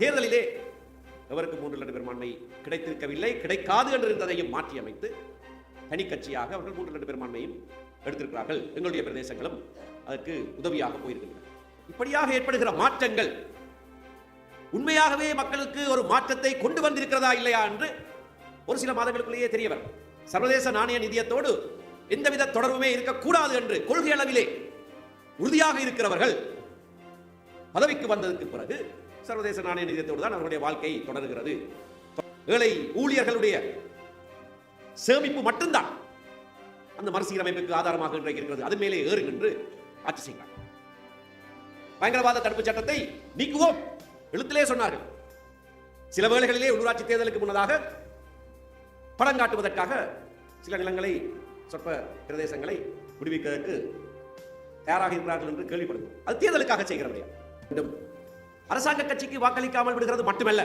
தேர்தலிலே எவருக்கு மூன்று லட்சம் பெரும்பான்மை கிடைத்திருக்கவில்லை கிடைக்காது என்று இருந்ததையும் மாற்றி அமைத்து தனி கட்சியாக அவர்கள் மூன்று லட்சம் பெரும்பான்மையும் எடுத்திருக்கிறார்கள். எங்களுடைய பிரதேசங்களும் அதற்கு உதவியாக போயிருக்கின்றன. இப்படியாக ஏற்படுகிற மாற்றங்கள் உண்மையாகவே மக்களுக்கு ஒரு மாற்றத்தை கொண்டு வந்திருக்கிறதா இல்லையா என்று ஒரு சில மாதங்களுக்குள்ளேயே தெரிய வரும் சர்வதேச நாணய நிதியத்தோடு எந்தவித தொடர்புமே இருக்கக்கூடாது என்று கொள்கை அளவிலே உறுதியாக இருக்கிறவர்கள் பதவிக்கு வந்ததற்கு பிறகு சர்வதேச நாணய நிதியத்தோடு தான் அவர்களுடைய வாழ்க்கை தொடர்கிறது. ஏழை ஊழியர்களுடைய சேமிப்பு மட்டும்தான் அந்த மறுசீரமைப்புக்கு ஆதாரமாக இன்றைக்கு இருக்கிறது. அது மேலே ஏறுகின்று ஆட்சி செய்கிறார் பயங்கரவாத தடுப்பு சட்டத்தை நீக்குவோம் எழுத்திலே சொன்னார்கள். சில வேளைகளிலே உள்ளூராட்சி தேர்தலுக்கு முன்னதாக படம் காட்டுவதற்காக சில நிலங்களை சொற்ப பிரதேசங்களை விடுவிப்பதற்கு தயாராக இருக்கிறார்கள் என்று கேள்விப்படுகிறோம். அது தேர்தலுக்காக செய்கிறவர்கள் அரசாங்க கட்சிக்கு வாக்களிக்காமல் விடுகிறது மட்டுமல்ல.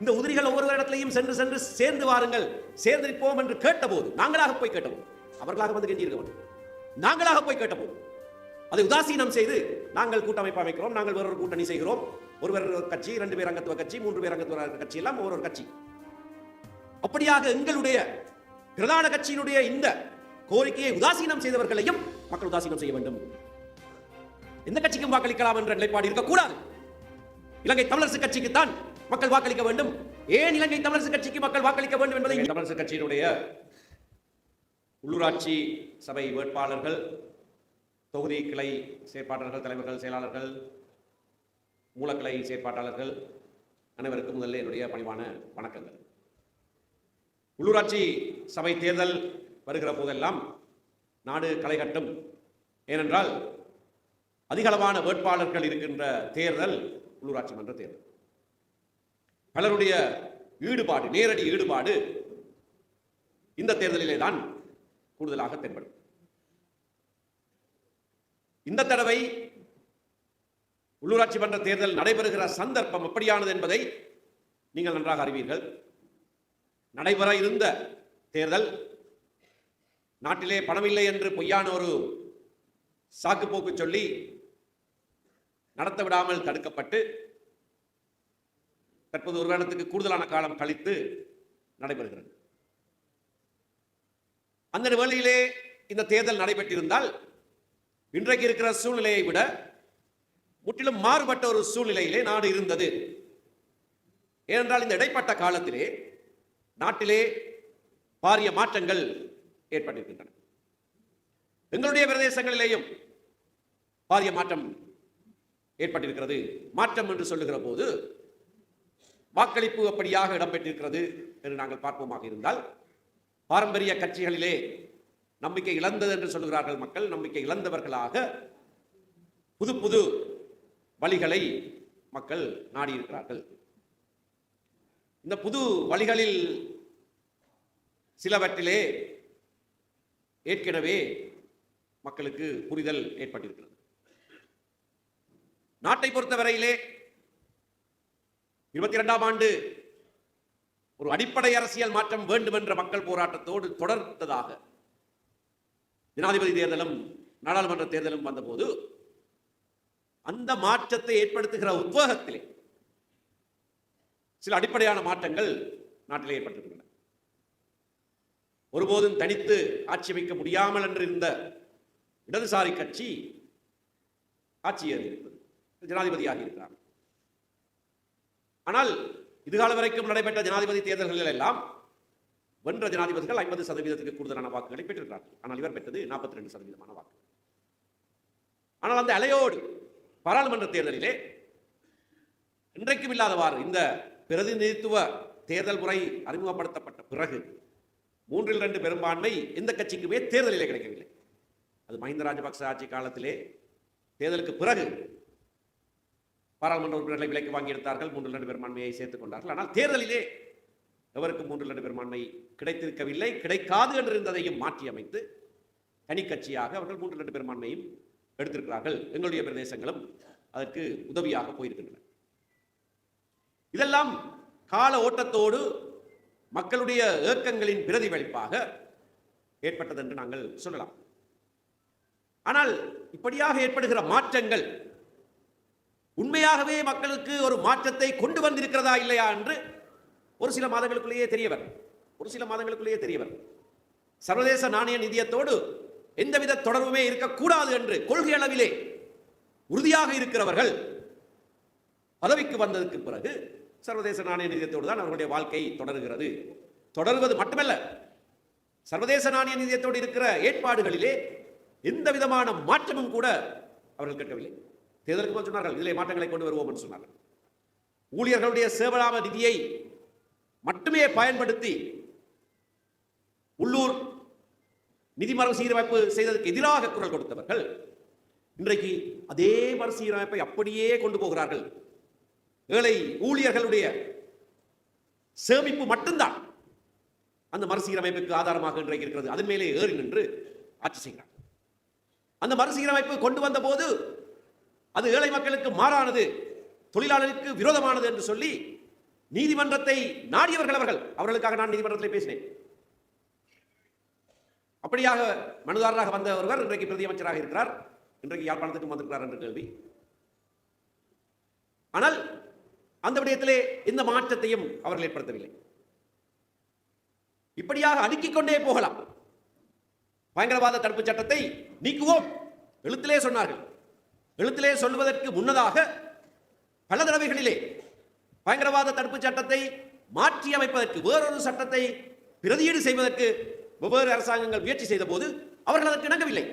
இந்த உதிரிகள் ஒவ்வொரு இடத்திலையும் சென்று சென்று சேர்ந்து வாருங்கள் சேர்ந்து நிற்போம் என்று கேட்டபோது நாங்களாக போய் கேட்டபோது அவர்களாக வந்து கெஞ்சியிருக்க நாங்களாக போய் கேட்டபோது அதை உதாசீனம் செய்து நாங்கள் கூட்டமைப்பு அமைக்கிறோம் நாங்கள் வேறொரு கூட்டணி செய்கிறோம். ஒருவர் ஒரு கட்சி ரெண்டு பேர் அங்கத்துவ கட்சி மூன்று பேர் அங்கத்துவ கட்சி எல்லாம் ஒவ்வொரு கட்சி. அப்படியாக எங்களுடைய பிரதான கட்சியினுடைய இந்த கோரிக்கையை உதாசீனம் செய்தவர்களையும் மக்கள் உதாசீனம் செய்ய வேண்டும். எந்த கட்சிக்கும் வாக்களிக்கலாம் என்ற நிலைப்பாடு இருக்கக்கூடாது. இலங்கை தமிழரசு கட்சிக்கு தான் மக்கள் வாக்களிக்க வேண்டும். ஏன் இலங்கை தமிழரசு கட்சிக்கு மக்கள் வாக்களிக்க வேண்டும் என்பதை தமிழரசு கட்சியினுடைய உள்ளூராட்சி சபை வேட்பாளர்கள் தொகுதி கிளை செயற்பாட்டாளர்கள் தலைவர்கள் செயலாளர்கள் மூலக்கிளை செயற்பாட்டாளர்கள் அனைவருக்கும் முதல்ல என்னுடைய பணிவான வணக்கங்கள். உள்ளூராட்சி சபை தேர்தல் வருகிற போதெல்லாம் நாடு களைகட்டும் ஏனென்றால் அதிகளவான வேட்பாளர்கள் இருக்கின்ற தேர்தல் உள்ளூராட்சி மன்ற தேர்தல். பலருடைய ஈடுபாடு நேரடி ஈடுபாடு இந்த தேர்தலிலே தான் கூடுதலாக தென்படும். இந்த தடவை உள்ளூராட்சி மன்ற தேர்தல் நடைபெறுகிற சந்தர்ப்பம் எப்படியானது என்பதை நீங்கள் நன்றாக அறிவீர்கள். நடைபெற இருந்த தேர்தல் நாட்டிலே பணமில்லை என்று பொய்யான ஒரு சாக்கு போக்கு சொல்லி நடத்த விடாமல் தடுக்கப்பட்டு தற்போது ஒரு வருடத்துக்கு கூடுதலான காலம் கழித்து நடைபெறுகிறது. அந்த வேளையிலே இந்த தேர்தல் நடைபெற்றிருந்தால் இன்றைக்கு இருக்கிற சூழ்நிலையை விட முற்றிலும் மாறுபட்ட ஒரு சூழ்நிலையிலே நாடு இருந்தது. ஏனென்றால் இந்த இடைப்பட்ட காலத்திலே நாட்டிலே பாரிய மாற்றங்கள் ஏற்பட்டிருக்கின்றன. எங்களுடைய பிரதேசங்களிலேயும் பாரிய மாற்றம் ஏற்பட்டிருக்கிறது. மாற்றம் என்று சொல்லுகிற போது வாக்களிப்பு அப்படியாக இடம்பெற்றிருக்கிறது என்று நாங்கள் பார்ப்போமாக இருந்தால் பாரம்பரிய கட்சிகளிலே நம்பிக்கை இழந்தது என்று சொல்லுகிறார்கள் மக்கள் நம்பிக்கை இழந்தவர்களாக புது புது வழிகளை மக்கள் நாடியிருக்கிறார்கள். இந்த புது வழிகளில் சிலவற்றிலே ஏற்கனவே மக்களுக்கு புரிதல் ஏற்பட்டிருக்கிறது. நாட்டை பொறுத்தவரையிலே இருபத்தி இரண்டாம் ஆண்டு ஒரு அடிப்படை அரசியல் மாற்றம் வேண்டும் என்ற மக்கள் போராட்டத்தோடு தொடர்ந்ததாக ஜனாதிபதி தேர்தலும் நாடாளுமன்ற தேர்தலும் வந்தபோது அந்த மாற்றத்தை ஏற்படுத்துகிற உத்வேகத்திலே சில அடிப்படையான மாற்றங்கள் நாட்டிலே ஏற்பட்டிருக்கின்றன. ஒருபோதும் தனித்து ஆட்சி அமைக்க முடியாமல் என்று இருந்த இடதுசாரி கட்சி ஆட்சி ஏறியிருக்கிறது ஜனாதிபதியாகி இருக்கிறார் ஆனால் இதுகால வரைக்கும் நடைபெற்ற ஜனாதிபதி தேர்தல்களில் எல்லாம் வென்ற ஜனாதிபதிகள் ஐம்பது சதவீதத்துக்கு கூடுதலான வாக்குகளை பெற்றிருக்கிறார்கள். ஆனால் இவர் பெற்றது நாற்பத்தி ரெண்டு சதவீதமான வாக்கு ஆனால் அந்த அலையோடு பாராளுமன்ற தேர்தலிலே இன்றைக்கும் இல்லாதவாறு இந்த பிரதிநிதித்துவ தேர்தல் முறை அறிமுகப்படுத்தப்பட்ட பிறகு மூன்றில் ரெண்டு பெரும்பான்மை எந்த கட்சிக்குமே தேர்தலிலே கிடைக்கவில்லை. அது மஹிந்த ராஜபக்ச ஆட்சி காலத்திலே தேர்தலுக்கு பிறகு பாராளுமன்ற உறுப்பினர்களை விலைக்கு வாங்கி எடுத்தார்கள் மூன்று இரண்டு பெரும்பான்மையை சேர்த்துக் கொண்டார்கள். ஆனால் தேர்தலிலே எவருக்கு மூன்று ரெண்டு பெரும்பான்மை கிடைத்திருக்கவில்லை. கிடைக்காது என்று இருந்ததையும் மாற்றி அமைத்து தனிக்கட்சியாக அவர்கள் மூன்று ரெண்டு பெரும்பான்மையும் எடுத்திருக்கிறார்கள். எங்களுடைய பிரதேசங்களும் அதற்கு உதவியாக போயிருக்கின்றன. இதெல்லாம் கால ஓட்டத்தோடு மக்களுடைய ஏக்கங்களின் பிரதிபலிப்பாக ஏற்பட்டது என்று நாங்கள் சொல்லலாம். ஆனால் இப்படியாக ஏற்படுகிற மாற்றங்கள் உண்மையாகவே மக்களுக்கு ஒரு மாற்றத்தை கொண்டு வந்திருக்கிறதா இல்லையா என்று ஒரு சில மாதங்களுக்குள்ளேயே தெரியவர். ஒரு சில மாதங்களுக்குள்ளேயே தெரியவர். சர்வதேச நாணய நிதியத்தோடு எந்தவித தொடர்புமே இருக்கக்கூடாது என்று கொள்கை அளவிலே உறுதியாக இருக்கிறவர்கள் பதவிக்கு வந்ததற்கு பிறகு சர்வதேச நாணய நிதியத்தோடு தான் அவர்களுடைய வாழ்க்கை தொடர்கிறது. தொடர்வது மட்டுமல்ல சர்வதேச நாணய நிதியத்தோடு இருக்கிற ஏற்பாடுகளிலே எந்த விதமான மாற்றமும் கூட அவர்கள் கேட்கவில்லை. தேர்தலுக்கு சொன்னார்கள் இதிலே மாற்றங்களை கொண்டு வருவோம் என்று சொன்னார்கள். ஊழியர்களுடைய சேவலாம நிதியை மட்டுமே பயன்படுத்தி உள்ளூர் நிதி மறுசீரமைப்பு செய்ததற்கு எதிராக குரல் கொடுத்தவர்கள் இன்றைக்கு அதே மறுசீரமைப்பை அப்படியே கொண்டு போகிறார்கள். ஏழை ஊழியர்களுடைய சேமிப்பு மட்டும்தான் அந்த மறுசீரமைப்புக்கு ஆதாரமாக இன்றைக்கு இருக்கிறது. அதன் மேலே ஏறி நின்று ஆட்சி செய்கிறார் அந்த மறுசீரமைப்பு கொண்டு வந்த போது அது ஏழை மக்களுக்கு மாறானது தொழிலாளருக்கு விரோதமானது என்று சொல்லி நீதிமன்றத்தை நாடியவர்கள் அவர்கள். அவர்களுக்காக நான் நீதிமன்றத்தில் பேசினேன். அப்படியாக மனுதாரராக வந்த ஒருவர் இன்றைக்கு பிரதியமைச்சராக இருக்கிறார். இன்றைக்கு யாழ்ப்பாணத்துக்கும் வந்திருக்கிறார் என்று கேள்வி. ஆனால் அந்த விடயத்திலே எந்த மாற்றத்தையும் அவர்கள் ஏற்படுத்தவில்லை. இப்படியாக அடுக்கிக் கொண்டே போகலாம். பயங்கரவாத தடுப்பு சட்டத்தை நீக்குவோம். எழுத்திலே சொன்னார்கள். எழுத்திலே சொல்வதற்கு முன்னதாக பல தடவைகளிலே பயங்கரவாத தடுப்பு சட்டத்தை மாற்றி அமைப்பதற்கு வேறொரு சட்டத்தை பிரதியீடு செய்வதற்கு வெவ்வேறு அரசாங்கங்கள் முயற்சி செய்த போது அவர்கள் அதற்கு இணங்கவில்லை.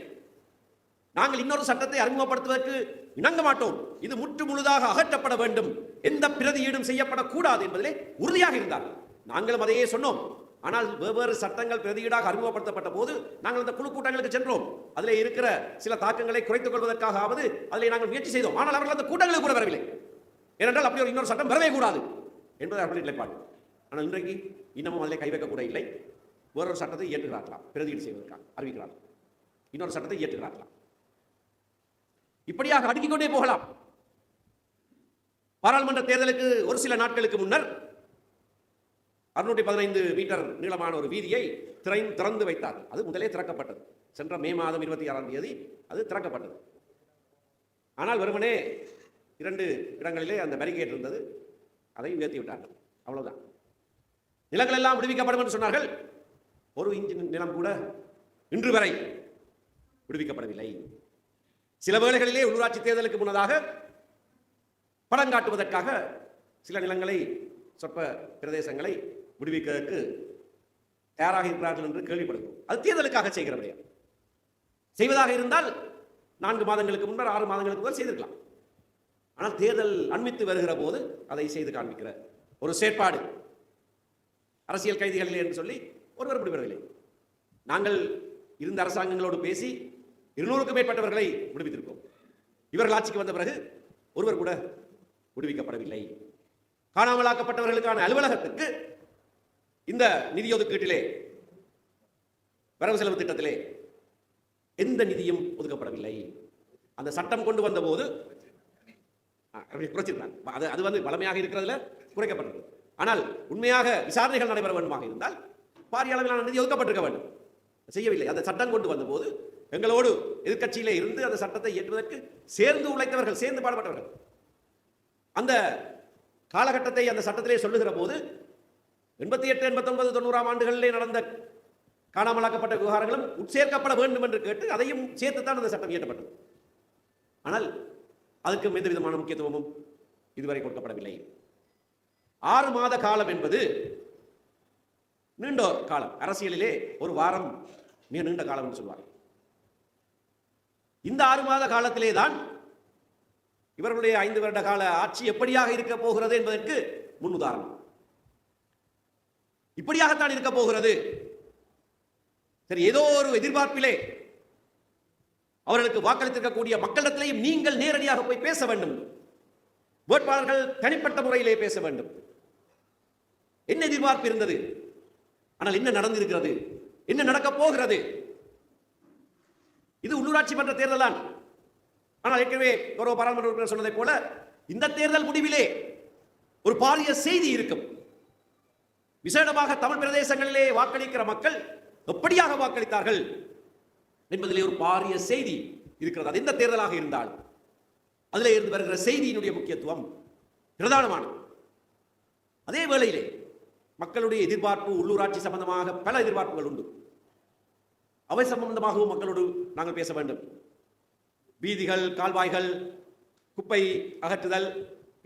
நாங்கள் இன்னொரு சட்டத்தை அறிமுகப்படுத்துவதற்கு இணங்க மாட்டோம். இது முற்று முழுதாக அகற்றப்பட வேண்டும். எந்த பிரதியீடும் செய்யப்படக்கூடாது என்பதிலே உறுதியாக இருந்தார்கள். நாங்களும் அதையே சொன்னோம். ஆனால் வெவ்வேறு சட்டங்கள் பிரதியீடாக அறிமுகப்படுத்தப்பட்ட போது நாங்கள் அந்த குழு கூட்டங்களுக்கு சென்றோம். அதில் இருக்கிற சில தாக்கங்களை குறைத்துக் கொள்வதற்காகவது அதில் நாங்கள் முயற்சி செய்தோம். ஆனால் அவர்கள் அந்த கூட்டங்களுக்கு கூட வரவில்லை. ஏனென்றால் அப்படி ஒரு இன்னொரு சட்டம் வரவே கூடாது என்பது அவர்களின் நிலைப்பாடு. ஆனால் இன்றைக்கு இன்னமும் அதில் கை வைக்க கூட இல்லை. வேறொரு சட்டத்தை இயற்றுகிறார்களாம். பிரதியீடு செய்வதற்காக அறிவிக்கிறார்கள். இன்னொரு சட்டத்தை இயற்றுகிறார்களாம். இப்படியாக அடுக்கிக் கொண்டே போகலாம். பாராளுமன்ற தேர்தலுக்கு ஒரு சில நாட்களுக்கு முன்னர் அறுநூற்றி பதினைந்து மீட்டர் நீளமான ஒரு வீதியை திரை திறந்து வைத்தார். அது முதலே திறக்கப்பட்டது. சென்ற மே மாதம் இருபத்தி ஆறாம் தேதி அது திறக்கப்பட்டது. ஆனால் வெறுமனே இரண்டு இடங்களிலே அந்த பேரிகேட் இருந்தது. அதை உயர்த்தி விட்டார்கள். அவ்வளவுதான். நிலங்கள் எல்லாம் விடுவிக்கப்படும் என்று சொன்னார்கள். ஒரு இன்ச்சு நிலம் கூட இன்று வரை விடுவிக்கப்படவில்லை. சில வேளைகளிலே உள்ளூராட்சி தேர்தலுக்கு முன்னதாக படம் காட்டுவதற்காக சில நிலங்களை சொற்ப பிரதேசங்களை விடுவிக்கிறதுக்கு தயாராக இருக்கிறார்கள் என்று கேள்விப்படுகிறோம். அது தேர்தலுக்காக செய்கிற விடயம். செய்வதாக இருந்தால் நான்கு மாதங்களுக்கு முன்னர் ஆறு மாதங்களுக்கு முன்னர் செய்திருக்கலாம். ஆனால் தேர்தல் அண்மித்து வருகிற போது அதை செய்து காண்பிக்கிற ஒரு செயற்பாடு. அரசியல் கைதிகளிலே என்று சொல்லி ஒருவர் விடுவிடவில்லை நாங்கள் இருந்த அரசாங்கங்களோடு பேசி இருநூறுக்கும் மேற்பட்டவர்களை விடுவித்திருக்கோம். இவர்கள் ஆட்சிக்கு வந்த பிறகு ஒருவர் கூட விடுவிக்கப்படவில்லை. காணாமலாக்கப்பட்டவர்களுக்கான அலுவலகத்துக்கு இந்த நிதி ஒதுக்கீட்டிலே வரவு செலவு திட்டத்திலே எந்த நிதியும் ஒதுக்கப்படவில்லை. அந்த சட்டம் கொண்டு வந்த போது குறைச்சிருந்தாங்க. அது அது வந்து வளமையாக இருக்கிறதுல குறைக்கப்பட்டது. ஆனால் உண்மையாக விசாரணைகள் நடைபெற வேண்டுமாக இருந்தால் பாரிய அளவிலான நிதி ஒதுக்கப்பட்டிருக்க வேண்டும். செய்யவில்லை. அந்த சட்டம் கொண்டு வந்தபோது எங்களோடு எதிர்கட்சியிலே இருந்து அந்த சட்டத்தை இயற்றுவதற்கு சேர்ந்து உழைத்தவர்கள் சேர்ந்து பாடுபட்டவர்கள். அந்த காலகட்டத்தை அந்த சட்டத்திலே சொல்லுகிற போது எண்பத்தி எட்டு எண்பத்தொன்பது தொண்ணூறாம் ஆண்டுகளிலே நடந்த காணாமலாக்கப்பட்ட விவகாரங்களும் உட்சேர்க்கப்பட வேண்டும் என்று கேட்டு அதையும் சேர்த்துத்தான் அந்த சட்டம் இயற்றப்பட்டது. ஆனால் அதற்கும் எந்த விதமான முக்கியத்துவமும் இதுவரை கொடுக்கப்படவில்லை. ஆறு மாத காலம் என்பது நீண்டோர் காலம். அரசியலிலே ஒரு வாரம் மிக நீண்ட காலம் என்று சொல்வார் இந்த ஆறு மாத காலத்திலே தான் இவர்களுடைய ஐந்து வருட கால ஆட்சி எப்படியாக இருக்க போகிறது என்பதற்கு முன் உதாரணம். இப்படியாகத்தான் இருக்க போகிறது. சரி ஏதோ ஒரு எதிர்பார்ப்பிலே அவர்களுக்கு வாக்களித்திருக்கக்கூடிய மக்களிடத்திலேயும் நீங்கள் நேரடியாக போய் பேச வேண்டும். வேட்பாளர்கள் தனிப்பட்ட முறையிலே பேச வேண்டும். என்ன எதிர்பார்ப்பு இருந்தது? ஆனால் என்ன நடந்திருக்கிறது? என்ன நடக்கப் போகிறது? இது உள்ளூராட்சி மன்ற தேர்தல் தான் ஆனால் ஏற்கனவே கௌரவ பாராளுமன்ற உறுப்பினர் சொன்னதைப் போல இந்த தேர்தல் முடிவிலே ஒரு பாரிய செய்தி இருக்கும். விசேடமாக தமிழ் பிரதேசங்களிலே வாக்களிக்கிற மக்கள் எப்படியாக வாக்களித்தார்கள் என்பதிலே ஒரு பாரிய செய்தி இருக்கிறது. அது எந்த தேர்தலாக இருந்தால் அதில் இருந்து வருகிற செய்தியினுடைய முக்கியத்துவம் பிரதானமானது. அதே வேளையிலே மக்களுடைய எதிர்பார்ப்பு உள்ளூராட்சி சம்பந்தமாக பல எதிர்பார்ப்புகள் உண்டு. அவை சம்பந்தமாகவும் மக்களோடு நாங்கள் பேச வேண்டும். வீதிகள் கால்வாய்கள் குப்பை அகற்றுதல்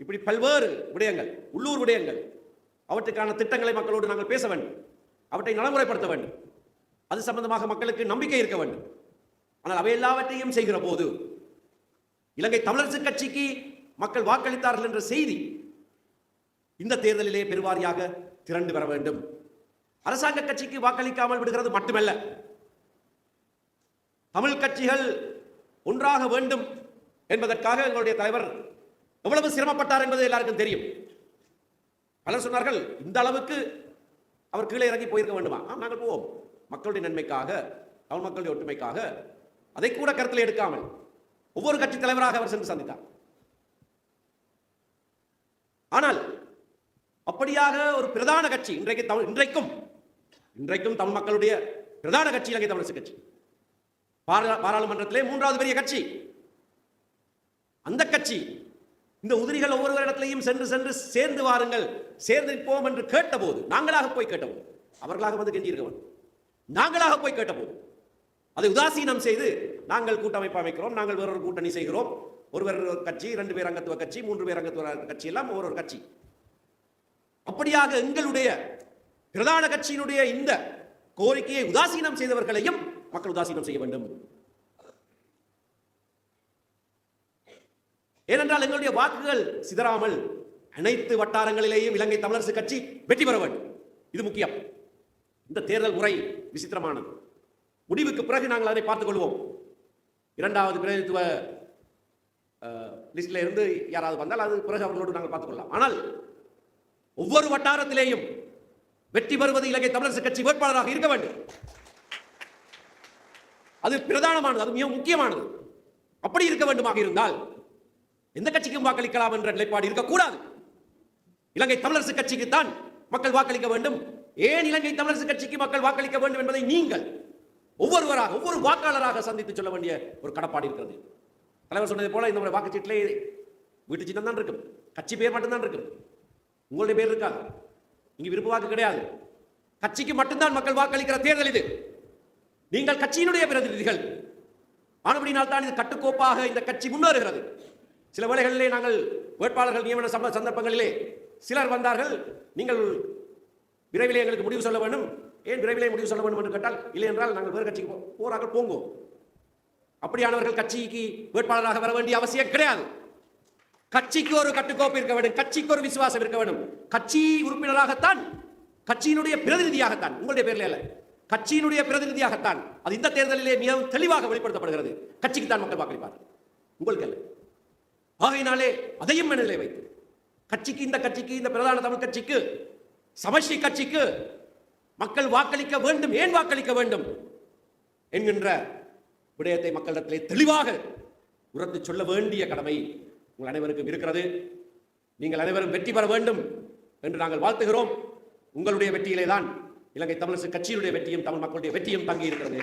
இப்படி பல்வேறு விடயங்கள் உள்ளூர் விடயங்கள் அவற்றுக்கான திட்டங்களை மக்களோடு நாங்கள் பேச வேண்டும். அவற்றை நடைமுறைப்படுத்த வேண்டும். அது சம்பந்தமாக மக்களுக்கு நம்பிக்கை இருக்க வேண்டும். ஆனால் அவை எல்லாவற்றையும் செய்கிற போது இலங்கை தமிழரசு கட்சிக்கு மக்கள் வாக்களித்தார்கள் என்ற செய்தி இந்த தேர்தலிலே பெருவாரியாக திரண்டு வர வேண்டும். அரசாங்க கட்சிக்கு வாக்களிக்காமல் விடுகிறது மட்டுமல்ல. தமிழ் கட்சிகள் ஒன்றாக வேண்டும் என்பதற்காக எங்களுடைய தலைவர் எவ்வளவு சிரமப்பட்டார் என்பது எல்லாருக்கும் தெரியும். பலர் சொன்னார்கள் இந்த அளவுக்கு அவர் கீழே இறங்கி போயிருக்க வேண்டுமா? ஆம், நாங்கள் போவோம். மக்களுடைய நன்மைக்காக தமிழ் மக்களுடைய ஒற்றுமைக்காக அதை கூட கருத்தில் எடுக்காமல் ஒவ்வொரு கட்சி தலைவராக அவர் சென்று சந்தித்தார். ஆனால் அப்படியாக ஒரு பிரதான கட்சி இன்றைக்கு தமிழ் இன்றைக்கும் இன்றைக்கும் தமிழ் மக்களுடைய பிரதான கட்சி இலங்கை தமிழரசு கட்சி. பாராளுமன்றத்திலே மூன்றாவது பெரிய கட்சி. அந்த கட்சி இந்த உதிரிகள் ஒவ்வொரு இடத்திலையும் சென்று சென்று சேர்ந்து வாருங்கள். சேர்ந்து போவோம் என்று கேட்டபோது நாங்களாக போய் கேட்டபோது அவர்களாக வந்து கெஞ்சியிருக்கவன் நாங்களாக போய் கேட்டபோது அதை உதாசீனம் செய்து நாங்கள் கூட்டமைப்பு அமைக்கிறோம் நாங்கள் வேறொரு கூட்டணி செய்கிறோம். ஒருவர் ஒரு கட்சி ரெண்டு பேர் அங்கத்துவ கட்சி மூன்று பேர் அங்கத்துவ கட்சி எல்லாம் ஒரு ஒரு கட்சி. அப்படியாக எங்களுடைய பிரதான கட்சியினுடைய இந்த கோரிக்கையை உதாசீனம் செய்தவர்களையும் மக்கள் உதாசீனம் செய்ய வேண்டும். ஏனென்றால் எங்களுடைய வாக்குகள் சிதறாமல் அனைத்து வட்டாரங்களிலேயும் இலங்கை தமிழரசு கட்சி வெற்றி பெற வேண்டும். இது முக்கியம். இந்த தேர்தல் முறை விசித்திரமானது. முடிவுக்கு பிறகு நாங்கள் அதை பார்த்துக் கொள்வோம். இரண்டாவது பிரதிநிதித்துவ லிஸ்டில் இருந்து யாராவது வந்தால் அது பிறகு அவர்களோடு நாங்கள் பார்த்துக்கொள்ளலாம் ஆனால் ஒவ்வொரு வட்டாரத்திலேயும் வெற்றி பெறுவது இலங்கை தமிழரசு கட்சி வேட்பாளராக இருக்க வேண்டும். அது பிரதானமானது அது மிக முக்கியமானது. அப்படி இருக்க வேண்டுமாக இருந்தால் எந்த கட்சிக்கும் வாக்களிக்கலாம் என்ற நிலைப்பாடு இருக்கக்கூடாது. இலங்கை தமிழரசு கட்சிக்கு தான் மக்கள் வாக்களிக்க வேண்டும். ஏன் இலங்கை தமிழரசு கட்சிக்கு மக்கள் வாக்களிக்க வேண்டும் என்பதை நீங்கள் ஒவ்வொருவராக ஒவ்வொரு வாக்காளராக சந்தித்து சொல்ல வேண்டிய ஒரு கடப்பாடு இருக்கிறது. தலைவர் சொன்னது போல இந்த வாக்குச்சீட்டிலே வீட்டு சின்னம் தான் இருக்கும். கட்சி பேர் மட்டும்தான் இருக்கும். உங்களுடைய பேர் இருக்கா? இங்கு விருப்ப வாக்கு கிடையாது. கட்சிக்கு மட்டும்தான் மக்கள் வாக்களிக்கிற தேர்தல் இது. நீங்கள் கட்சியினுடைய பிரதிநிதிகள். ஆனபடினால் தான் இது கட்டுக்கோப்பாக இந்த கட்சி முன்னேறுகிறது. சில வேளைகளிலே நாங்கள் வேட்பாளர்கள் நியமன சம்ப சந்தர்ப்பங்களிலே சிலர் வந்தார்கள். நீங்கள் விரைவிலே எங்களுக்கு முடிவு சொல்ல வேண்டும். ஏன் விரைவிலே முடிவு சொல்ல வேண்டும் என்று கேட்டால் இல்லை என்றால் நாங்கள் வேறு கட்சிக்கு போ- போங்கோ அப்படியானவர்கள் கட்சிக்கு வேட்பாளராக வர வேண்டிய அவசியம் கிடையாது. கட்சிக்கு ஒரு கட்டுக்கோப்பு இருக்க வேண்டும். கட்சிக்கு ஒரு விசுவாசம் இருக்க வேண்டும். கட்சி உறுப்பினராகத்தான் கட்சியினுடைய பிரதிநிதியாகத்தான் உங்களுடைய பேர்ல அல்ல கட்சியினுடைய பிரதிநிதியாகத்தான். அது இந்த தேர்தலிலே மிகவும் தெளிவாக வெளிப்படுத்தப்படுகிறது. கட்சிக்கு தான் மக்கள் வாக்களிப்பார் உங்களுக்கு அல்ல பார்வையினாலே அதையும் மனதிலே வைத்து. கட்சிக்கு இந்த கட்சிக்கு இந்த பிரதான தமிழ் கட்சிக்கு சமஷ்டி கட்சிக்கு மக்கள் வாக்களிக்க வேண்டும் ஏன் வாக்களிக்க வேண்டும் என்கின்ற விடயத்தை மக்களிடத்திலே தெளிவாக உரத்து சொல்ல வேண்டிய கடமை உங்கள் அனைவருக்கும் இருக்கிறது. நீங்கள் அனைவரும் வெற்றி பெற வேண்டும் என்று நாங்கள் வாழ்த்துகிறோம். உங்களுடைய வெற்றியிலே தான் இலங்கை தமிழரசு கட்சியினுடைய வெற்றியும் தமிழ் மக்களுடைய வெற்றியும் தங்கி இருக்கிறது